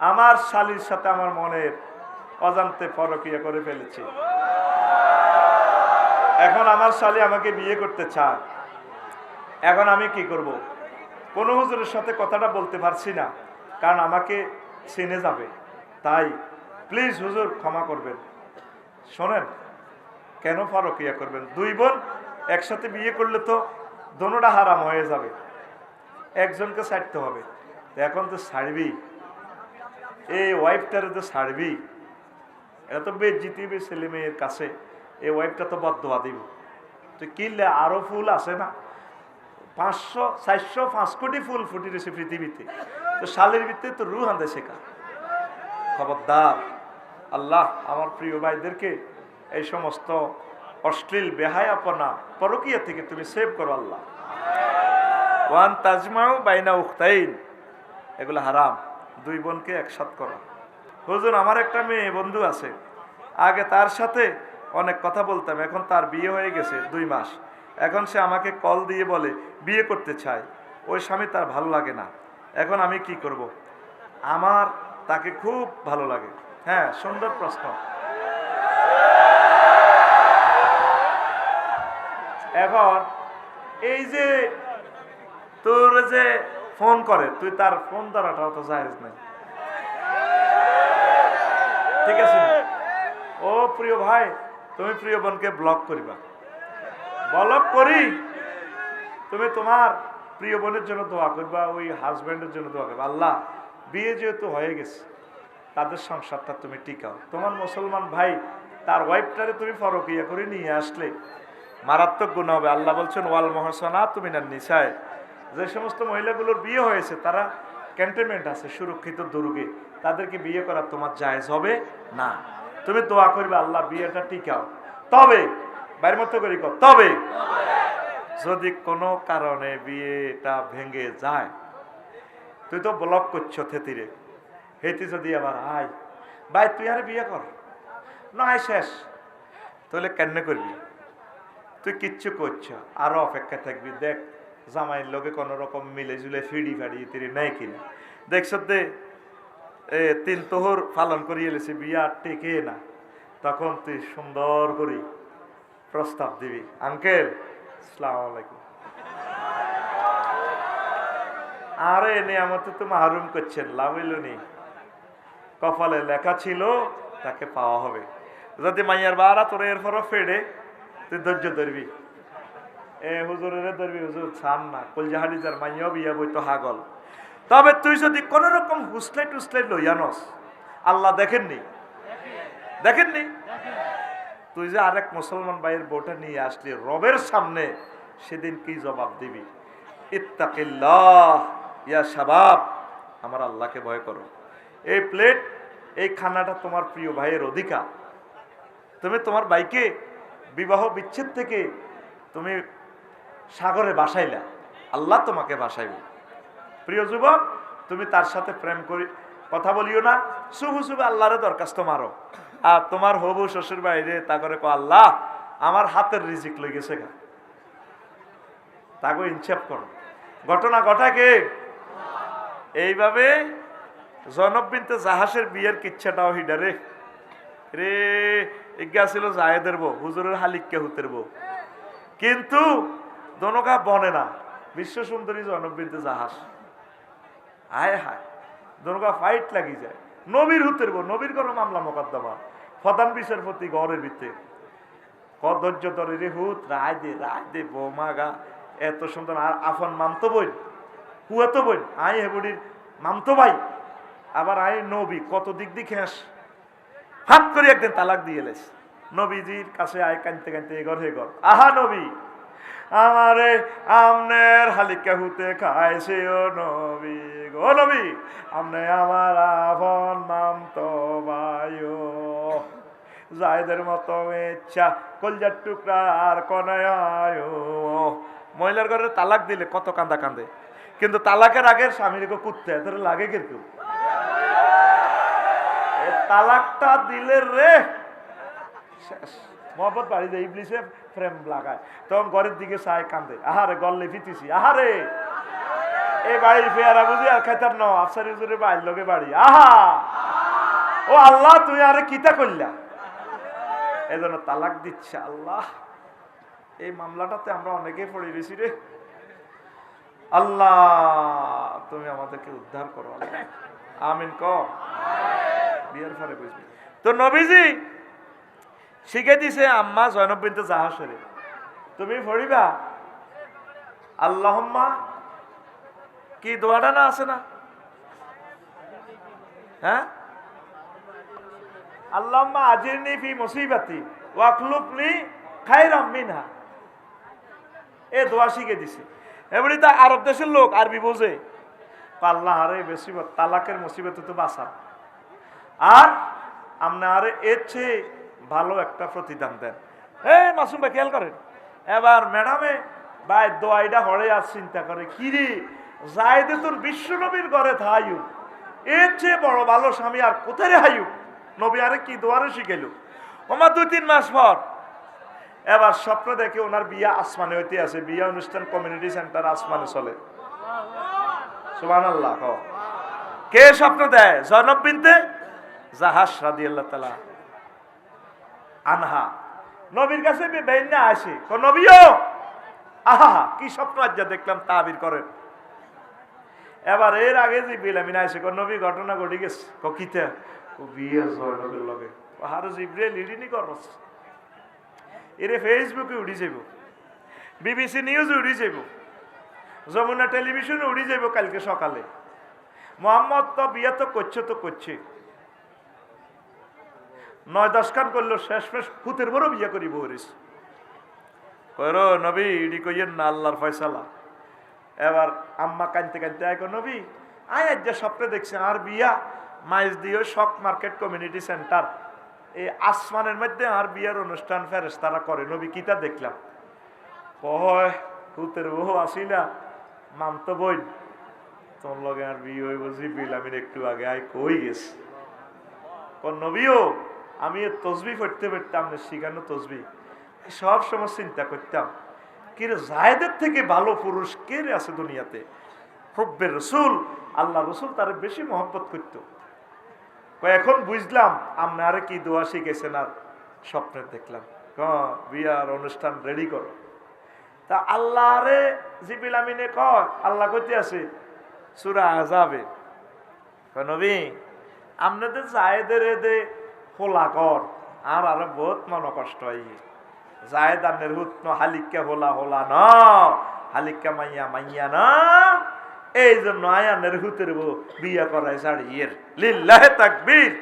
আমার শালির সাথে আমার মনের অজান্তে পরকিয়া করে ফেলেছি। এখন আমার শালি আমাকে বিয়ে করতে চায়। এখন আমি কি করব। কোনো হুজুরের সাথে কথাটা বলতে পারছি না, কারণ আমাকে চিনে যাবে। তাই প্লিজ হুজুর ক্ষমা করবেন। শোনেন, কেন ফারকিয়া করবেন? দুই বোন একসাথে বিয়ে করলে তো দোনোটা হারাম হয়ে যাবে। একজনকে ছাড়তে হবে। এখন তো ছাড়বি এই ওয়াইফটারে তো ছাড়বি তো বেজ্জিতি হবে ছেলে মেয়ের কাছে। এই ওয়াইফটা তো বদোয়া দিব। তুই কিনলে আরও ফুল আছে না? পাঁচশো, চারশো, পাঁচ কোটি ফুল ফুটি রয়েছে পৃথিবীতে। তো শালের ভিতরে তো রু হাঁদে শেখা। খবরদার, আল্লাহ আমার প্রিয় ভাইদেরকে এই সমস্ত অশ্লীল, বেহায়াপনা পরকিয়া থেকে তুমি সেভ করো আল্লাহ। ওয়ান তাজমাও বাইনা উখতাইন। এগুলো হারাম। দুই বোনকে একসাথ করা। হুজুর, আমার একটা মেয়ে, বন্ধু আছে। আগে তার সাথে অনেক কথা বলতাম, এখন তার বিয়ে হয়ে গেছে দুই মাস। এখন সে আমাকে কল দিয়ে বলে, বিয়ে করতে চায় ওই স্বামী তার ভালো লাগে না। এখন আমি কি করব। আমার তাকে খুব ভালো লাগে। হ্যাঁ সুন্দর প্রশ্ন। এখন এই যে তোর যে ফোন করে, তুই তার ফোন ধরাটাও তো জায়েজ নাই। ঠিক আছে? ও প্রিয় ভাই, তুমি প্রিয় বোনকে ব্লক করিবা। ব্লক করি? তুমি তোমার প্রিয় বোনের জন্য দোয়া করবা, ওই হাজব্যান্ডের জন্য দোয়া করবা। আল্লাহ, বিয়ে যেহেতু হয়ে গেছে, তাদের সংসারটা তুমি টিকাও। তোমার মুসলমান ভাই, তার ওয়াইফটারে তুমি ফরক ফরকিয়া করে নিয়ে আসলে মারাত্মক গুণ হবে। আল্লাহ বলছেন, ওয়াল মহসনা তুমি না নিশায় যে সমস্ত মহিলাগুলোর বিয়ে হয়েছে, তারা ক্যান্টনমেন্ট আছে, সুরক্ষিত দুর্গে। তাদেরকে বিয়ে করা তোমার জায়েজ হবে না। তুমি দোয়া করবে, আল্লাহ বিয়েটা টিকাও। তবে বাইরের মতো করি তবে যদি কোনো কারণে বিয়েটা ভেঙে যায়, তুই তো ব্লক করছ থেতিরে। হেতি যদি আবার আয়, ভাই, তুই আরে বিয়ে কর। না শেষ। তাহলে কেন করবি? তুই কিচ্ছু করছ, আরও অপেক্ষা থাকবি। দেখ জামাইয়ের লোকে কোনো রকম মিলে জুলে ফিডি ফাড়ি তিরি নেই কিনা। দেখছ দে এ, তিন তোহর পালন করিয়ে এলেছে বিয়া টেকে না। তখন তুই সুন্দর করি প্রস্তাব দিবি। আঙ্কেল সালাম আলাইকুম। আরে, নিয়ামতে তো মাহরুম করছেন, লাভ হইল নি। কপালে লেখা ছিল, তাকে পাওয়া হবে। যদি মাইয়ার বারা তোর এরপরও ফেড়ে, তুই ধৈর্য ধরবি। এ হুজুরের ধরবি হুজুর ছান না। কলজাহারি যার মাইয়াও বিয়া বই তো হাগল। তবে তুই যদি কোন রকম হুসলাই টুসলাই লইয়ানস আল্লাহ দেখেননি? দেখেননি? তুই যে আরেক মুসলমান ভাইয়ের বউটা নিয়ে আসলি, রবের সামনে সেদিন কি জবাব দিবি? ইত্তাকিল্লাহ, ইয়া শাবাব, আমার আল্লাহকে ভয় করো। এই প্লেট, এই খানাটা তোমার প্রিয় ভাইয়ের অধিকার। তুমি তোমার ভাইকে বিবাহ বিচ্ছেদ থেকে তুমি সাগরে বাসাইলা, আল্লাহ তোমাকে বাসাইবে। প্রিয় যুবক, তুমি তার সাথে প্রেম করি, কথা বলিও না। শুভু শুভু, আল্লাহরে দরখাস্ত মারো। আর তোমার হবু শ্বশুর বাইরে তা করে কো আল্লাহ, আমার হাতের রিজিক লই গেছে গা। তাকে ইনসাফ করো। ঘটনা ঘটা ঘটাকে এইভাবে জনব বিনতে জাহাজের বিয়ের কিচ্ছাটাও হিডারে রে, ইজ্ঞা ছিল জায়েদের বউ, হুজুরের হালিককে হুতের বউ। কিন্তু দনকা বনে না বিশ্ব সুন্দরী জনব বিনতে জাহাজ। হায় হায়, দনকা ফাইট লাগি যায়। নবীর হুতের বউ, নবীর কোনো মামলা মোকদ্দমা। প্রধান বিচারপতি গড়ের ভিতরে কদর্য ধরে রে হুত, রায় দে রায় দে, বৌমা গা, এত সুন্দর আর আফন মামতো বই হুয়াতো বই আই হেবুড়ির মামতো ভাই। আবার আই নবী, কত দিক দিক হ্যাস হাত করে একদিন তালাক দিয়ে এলেস নবীজির কাছে আয় কানতে কানতে এগর হে ঘর। আহা নবী! আমারে আমনের হালিকা হুতে খাইছে ও নবী গো নবী, আমনে আমার আফন মামতো ভাইও। জায়দের মতো ইচ্ছা, কলজার টুকরা আর কনায় মহিলার ঘরে তালাক দিলে কত কান্দা কান্দে। কিন্তু তালাকের আগে স্বামীর কুত্তে এত লাগে কিন্তু। তালাকটা দিলে রে, শেষ। মোহাম্মদ বাড়ি দেয় ইবলিসে ফ্রেম লাগায়। তখন ঘরের দিকে চায় কান্দে, আহারে গল্লে ফিতিছি, আহারে। এই বাড়ির পেয়ারা বুঝি আর খাইতার ন, আফসারি হুজুরে বাড়ির লোকে বাড়ি, আহা। ও আল্লাহ, তুই আরে কিতা করলা এই জন্য তালাক দিচ্ছে আল্লাহ। এই মামলাটাতে আমরা অনেকেই পড়ে গেছি রে। আল্লাহ, তুমি আমাদেরকে উদ্ধার করো আমিন ক ফারে বুঝবি। তো নবীজি শিখে দিছে আম্মা জয়নব বিনতে জাহাসরে তুমি পড়িবা? আল্লাহম্মা, কি দোয়াটা না আছে না? হ্যাঁ? আল্লাহম্মা আজিরনি ফি মুসিবাতি ওয়াকলুবনি খায়রাম মিনহা। এ দোয়া শিখে দিছে। এবারে তা আরব দেশের লোক আরবি বোঝে। আল্লাহ আরে মুসিবত তালাকের মুসিবত তো বাঁচান আর আপনি আরে এর চেয়ে ভালো একটা প্রতিদান দেন। এই মাসুম ভাই, খেয়াল করেন। এবার ম্যাডামে ভাই দোয়াইটা হরে আর চিন্তা করে, কি রে যাইদে তোর বিশ্বনবীর ঘরে থাইউ এর চেয়ে বড় ভালো স্বামী আর কোথায় হাইউ নবী আরে কি দোয়ারে শিখেল ওমা, দুই তিন মাস পর এবার স্বপ্ন দেখে ওনার বিয়া আসমানে হইতে আছে। বিয়া অনুষ্ঠান কমিউনিটি সেন্টার আসমানে চলে। সুবান আল্লাহ কে স্বপ্ন দেয়? জয়নব বিনতে জাহাস রাদি আল্লাহ তালা আনহা। নবীর কাছে বেইনা আসে। নবীও! আহা কি স্বপ্ন দেখলাম তাবির করেন। এবার এর আগে যে বিলামিন আসে নবী, ঘটনা ঘটে গেছে। কিতে? ও বিয়ে লগে। হারো ইডিনি করস? এরে ফেসবুকে উড়ি যাব বিবিসি নিউজ উড়ি যাব যমুনা টেলিভিশনে উড়ি যাব কালকে সকালে। মোহাম্মদ তো বিয়ে তো করছে তো করছে। নয় দশ খান করল, শেষ ফুতের বড় বিয়ে করি বরিস নবী, ইডি কইয়েন না আল্লাহর ফয়সালা। এবার আম্মা কানতে কানতে আয় নবী, আয় আজ যে স্বপ্নে দেখছি আর বিয়া, মাইজ দিয়ে শক মার্কেট কমিউনিটি সেন্টার। এই আসমানের মধ্যে আর বিয়ার অনুষ্ঠান ফেরেস তারা করে। নবী, কিতা দেখলাম? কয় ফুতের বহু আসিলা মামতো বই তোর লগে আর বিয়ে হইব জিবিল আমি একটু আগে, আয় কই গেছি? কোন নবীও আমি তসবি পড়তে পড়তাম না, শিখানো তসবি। সব সময় চিন্তা করতাম কি রে জায়দের থেকে ভালো পুরুষ কে আছে দুনিয়াতে? হব্বের রসুল, আল্লাহ রসুল তার বেশি মহব্বত করত। এখন বুঝলাম, আপনারা কি দোয়া শিখেছেন আর স্বপ্নে দেখলাম। ক বিয়ার অনুষ্ঠান রেডি করো। তা আল্লাহ রে জিবিল আমিনে কয়, আল্লাহ কইতে আছে, সুরা আজাবে নবী, আপনাদের জায়েদের দে হোলা কর আর আরও বহুত মন কষ্ট জায়েদ আনের হুত ন, হালিকা হোলা হোলা ন, হালিকা মাইয়া মাইয়া না। এই জন্য আয়ানের হুতের বউ বিয়া করায় সাড়িয়ের লিল্লাহ তাকবীর।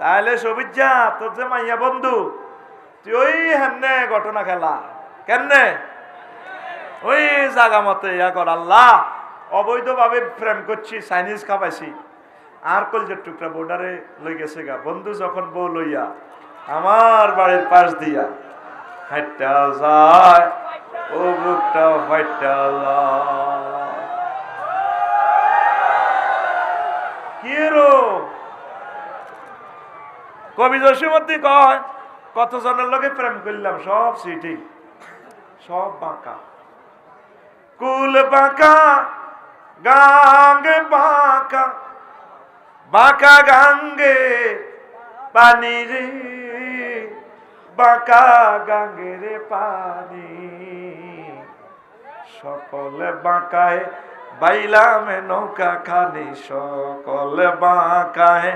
তাহলে সবিজ্জা, তোর যে মাইয়া বন্ধু, তুই ওই হেনে ঘটনা খেলা। কেনে ওই জাগা মতে ইয়া কর আল্লাহ। অবৈধভাবে প্রেম করছি, চাইনিজ খাবাইছি আর কলজের টুকরা বোর্ডারে লই গেছে গা। বন্ধু যখন বউ লইয়া আমার বাড়ির পাশ দিয়া হাইটা যায়, ও বুকটা যায়। কি রো কবি জসীমতী কয়, কতজনের লগে প্রেম করলাম, সব সিটি, সব বাঁকা। কুল বাঁকা গাঙ্গে বাঁকা বাঁকা গাঙ্গে পানি রে, বাঁকা গাঙ্গে রে পানি। সকলে বাঁকায়, বাইলামে নৌকা খানি। সকলে বাঁকায়,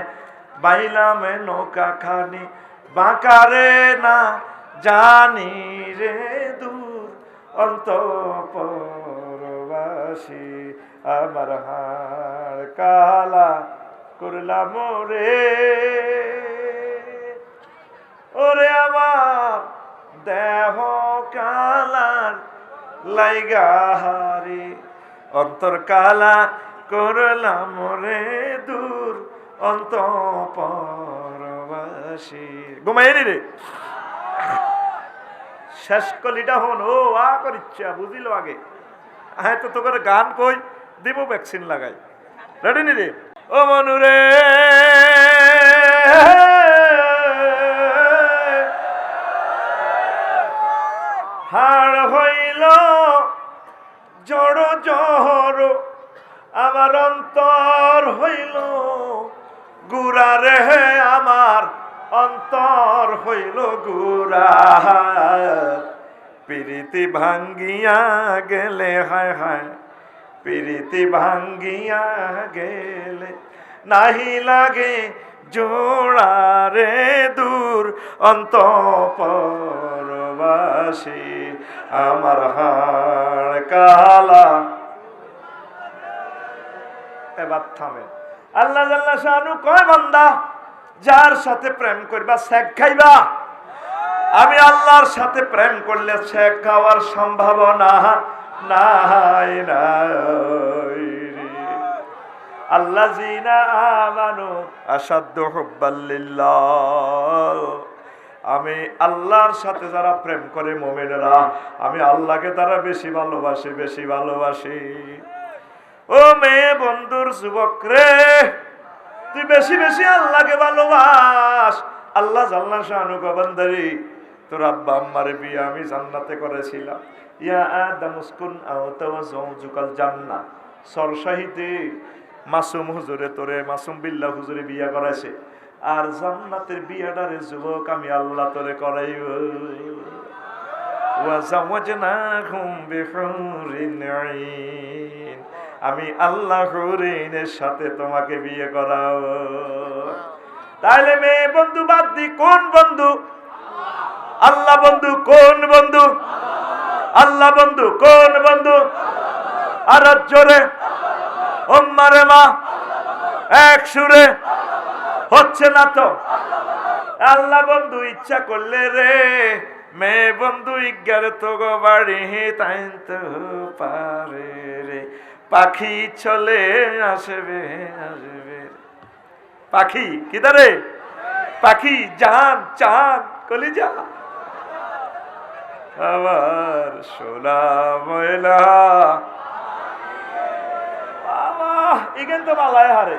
বাইলামে নৌকা খানি। বাঁকা রে না জানি রে দূর অন্তপরবাসী, আমার হাড় কালা করলাম রে ওরে আমার দেহ কালার লাইগাহারি অন্তর কালা করলাম রে দূর, অন্তপরবাসী। ঘুমাইনি রে। শেষ কলিটা হন ও আ করিচ্ছা, বুঝিল আগে। হ্যাঁ তো তোকে গান কই, দিব ভ্যাকসিন লাগাই। রেডি নি রে? ও মনু রে হাড় হইল জড় জহ আমার অন্তর হইল গুড়া রে, আমার অন্তর হইল গুড়া। প্রীতি ভাঙ্গিয়া গেলে হায় হায় প্রীতি ভাঙ্গিয়া গেলে নাহি লাগে জোড়া রে দূর অন্তপরবাসী, আমার হাড় কালা। এবার থামে আল্লাহ জাল্লা শাহানু কয় বান্দা, যার সাথে প্রেম করবা শেখ খাইবা? আমি আল্লাহর সাথে প্রেম করলে শেখ খাওয়ার সম্ভাবনা নাই নাই আল্লাহ জিনা আমানু আসাধ্য হুব্বাল্লিল্লাহ আমি আল্লাহর সাথে যারা প্রেম করে মোমেনেরা, আমি আল্লাহকে তারা বেশি ভালোবাসি বেশি ভালোবাসি। ও মেয়ে বন্ধুর যুবক রে, তুই বেশি বেশি আল্লাহকে ভালোবাস। আল্লাহ জাল্লা শাহানু গবান্দারি তোর আব্বা আম্মারে বিয়ে আমি জান্নাতে করেছিলাম। ইয়া আদম উসকুন আওতাওয়া জৌজুকাল জান্নাত সরসাহিতে মাসুম হুজুরে তোরে, মাসুম বিল্লাহ হুজুরে বিয়া করাইছে। আর জান্নাতের বিয়াটারে যুবক আমি আল্লাহ তোরে করাইব। আমি আল্লাহ হরিণের সাথে তোমাকে বিয়ে করাও তাহলে মেয়ে বন্ধু বাদ দি, কোন বন্ধু? আল্লাহ বন্ধু, কোন বন্ধু? আল্লাহ বন্ধু, কোন বন্ধু? আর জোরে ওম্মারে মা, এক সুরে, হচ্ছে না তো? আল্লাহ বন্ধু, ইচ্ছা করলে রে, মেয়ে বন্ধু, ইজ্ঞারে তো বাড়ি তাই তো পারে রে। পাখি চলে আসবে আসবে। পাখি কিদারে পাখি জান চান কলিজা। আবার সোনা ময়লা। হারে।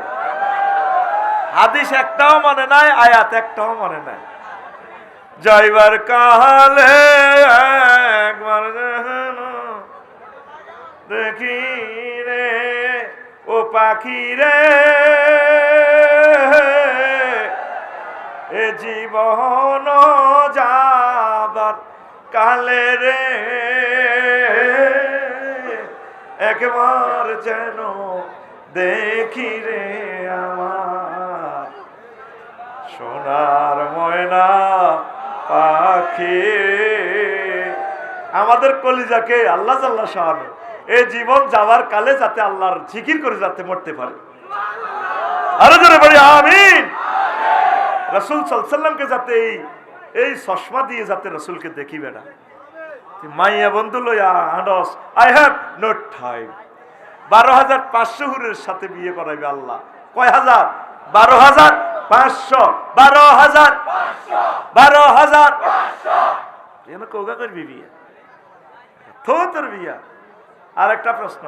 হাদিস একটাও মনে নাই, আয়াত একটাও মনে নাই। যাইবার কালে একবার দেখি রে, ও পাখি রে। এ জীবন যাবার কালে রে, একবার যেন দেখি রে আমার। সোনার ময়না পাখি, আমাদের কলিজাকে আল্লাহ জাল্লা সাহানো এই জীবন যাওয়ার কালে যাতে আল্লাহর জিকির করে যাতে মরতে পারে। আরও জোরে বলি, আমিন। রসুল সাল্লামকে যাতে এই এই চশমা দিয়ে যাতে রসুলকে দেখিবে না। মাইয়া বন্ধু লইয়া আনস, আই হ্যাভ নো টাইম। বারো হাজার পাঁচশো হুরের সাথে বিয়ে করাইবে আল্লাহ। কয় হাজার? বারো হাজার পাঁচশো। বারো হাজার বারো হাজার কোগা করবি বিয়ে থো তোর বিয়া। আর একটা প্রশ্ন।